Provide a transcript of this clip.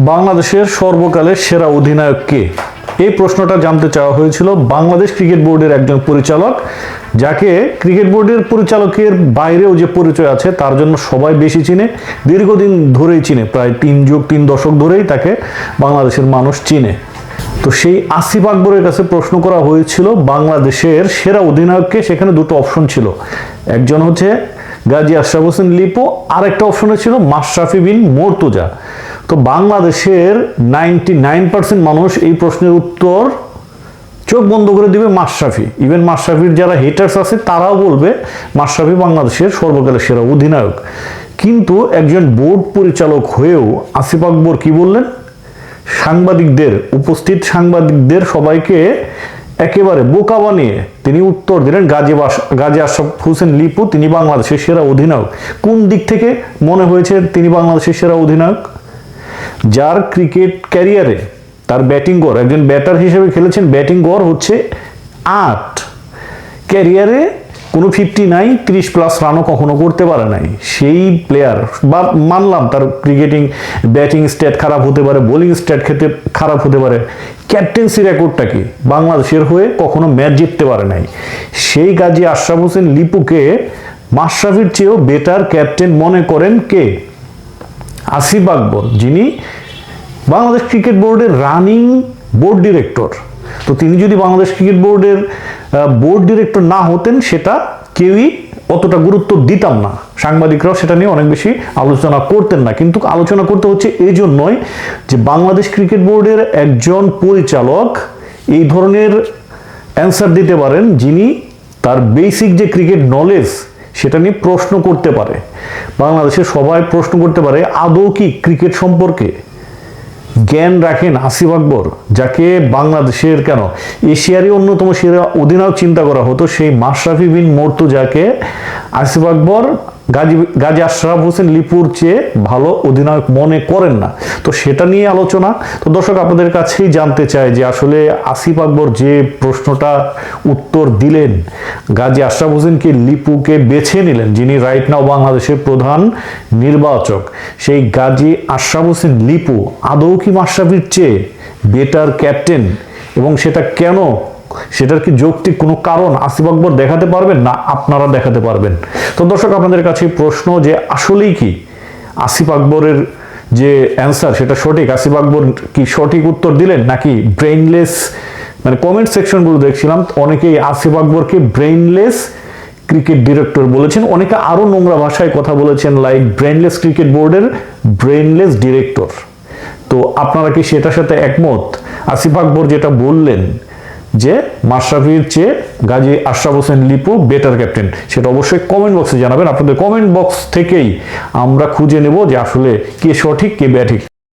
বাংলাদেশের সর্বকালের সেরা অধিনায়ক কে? এই প্রশ্নটা জানতে চাওয়া হয়েছিল বাংলাদেশ ক্রিকেট বোর্ডের একজন পরিচালক, যাকে ক্রিকেট বোর্ডের পরিচালকের বাইরেও যে পরিচয় আছে তার জন্য সবাই বেশি চিনে, দীর্ঘদিন ধরেই চিনে, প্রায় তিন যুগ, তিন দশক ধরেই তাকে বাংলাদেশের মানুষ চিনে। তো সেই আসিফ আকবরের কাছে প্রশ্ন করা হয়েছিল, বাংলাদেশের সেরা অধিনায়ককে সেখানে দুটো অপশন ছিল। একজন হচ্ছে গাজী আশরাফ হোসেন লিপো আর একটা অপশনে ছিল মাশরাফি বিন মোর্তুজা। তো বাংলাদেশের নাইনটি নাইন পার্সেন্ট মানুষ এই প্রশ্নের উত্তর চোখ বন্ধ করে দিবে মাশরাফি। ইভেন মাশরাফির যারা হেটার্স আছে, তারাও বলবে মাশরাফি বাংলাদেশের সর্বকালের সেরা অধিনায়ক। কিন্তু একজন বোর্ড পরিচালক হয়েও আসিফ আকবর কি বললেন? সাংবাদিকদের, উপস্থিত সাংবাদিকদের সবাইকে একেবারে বোকা বানিয়ে তিনি উত্তর দিলেন, গাজী গাজী আশরাফ হোসেন লিপু, তিনি বাংলাদেশের সেরা অধিনায়ক। কোন দিক থেকে মনে হয়েছে তিনি বাংলাদেশের সেরা অধিনায়ক? যার ক্রিকেট ক্যারিয়ারে তার ব্যাটিং গড়, একজন ব্যাটার হিসেবে খেলেছেন, ব্যাটিং গড় হচ্ছে আট। ক্যারিয়ারে কোনো ফিফটি নাই, তিরিশ প্লাস রানও কখনো করতে পারে নাই। সেই প্লেয়ার বা মানলাম তার ক্রিকেটিং ব্যাটিং স্ট্যাট খারাপ হতে পারে বোলিং স্ট্যাট খেতে খারাপ হতে পারে। ক্যাপ্টেন্সি রেকর্ডটা কি? বাংলাদেশের হয়ে কখনো ম্যাচ জিততে পারে নাই। সেই গাজী আশরাফ হোসেন লিপুকে মাশরাফির চেয়েও বেটার ক্যাপ্টেন মনে করেন কে? আসিফ আকবর, যিনি বাংলাদেশ ক্রিকেট বোর্ডের রানিং বোর্ড ডিরেক্টর। তো তিনি যদি বাংলাদেশ ক্রিকেট বোর্ডের বোর্ড ডিরেক্টর না হতেন, সেটা কেউই অতটা গুরুত্ব দিতাম না। সাংবাদিকরাও সেটা নিয়ে অনেক বেশি আলোচনা করতেন না। কিন্তু আলোচনা করতে হচ্ছে এই জন্যই যে বাংলাদেশ ক্রিকেট বোর্ডের একজন পরিচালক এই ধরনের অ্যান্সার দিতে পারেন যিনি তার বেসিক যে ক্রিকেট নলেজ সেটা নিয়ে প্রশ্ন করতে পারে। বাংলাদেশের সবাই প্রশ্ন করতে পারে, আদৌ কি ক্রিকেট সম্পর্কে? জ্ঞান রাখেন আসিফ আকবর, যাকে বাংলাদেশের কেন? এশিয়ারই অন্যতম সেরা অধিনায়ক চিন্তা করা হতো সেই মাশরাফি বিন মর্তুজাকে। আসিফ আকবর গাজী গাজী আশরাফ হোসেন লিপুর চেয়ে ভালো অধিনায়ক মনে করেন না। তো সেটা নিয়ে আলোচনা। তো দর্শক, আপনাদের কাছেই জানতে চাই যে আসলে আসিফ আকবর যে প্রশ্নটা উত্তর দিলেন, গাজী আশরাফ হোসেনকে লিপুকে বেছে নিলেন? যিনি রাইট নাও বাংলাদেশের প্রধান নির্বাচক, সেই গাজী আশরাফ হোসেন লিপু আদৌ কি মাশরাফির চেয়ে বেটার ক্যাপ্টেন এবং সেটা কেন সেটার কি যৌক্তিক কোনো কারণ আসিফ আকবর দেখাতে পারবেন না আপনারা দেখাতে পারবেন? তো দর্শক, আপনাদের কাছে প্রশ্ন যে আসলেই কি আসিফ আকবরের যে অ্যান্সার সেটা সঠিক? আসিফ আকবর কি সঠিক উত্তর দিলেন নাকি ব্রেইনলেস মানে কমেন্ট সেকশনগুলো দেখছিলাম, অনেকেই আসিফ আকবরকে ব্রেইনলেস ক্রিকেট ডিরেক্টর বলেছেন, অনেকে আরও নোংরা ভাষায় কথা বলেছেন লাইক ব্রেইনলেস ক্রিকেট বোর্ডের ব্রেইনলেস ডিরেক্টর তো আপনারা কি সেটার সাথে একমত? আসিফ আকবর যেটা বললেন যে মাশরাফির চেয়ে গাজী আশরাফ হোসেন লিপু বেটার ক্যাপ্টেন সেটা অবশ্যই কমেন্ট বক্সে জানাবেন। আপনাদের কমেন্ট বক্স থেকেই আমরা খুঁজে নেব যে আসলে কে সঠিক, কে ব্যাঠিক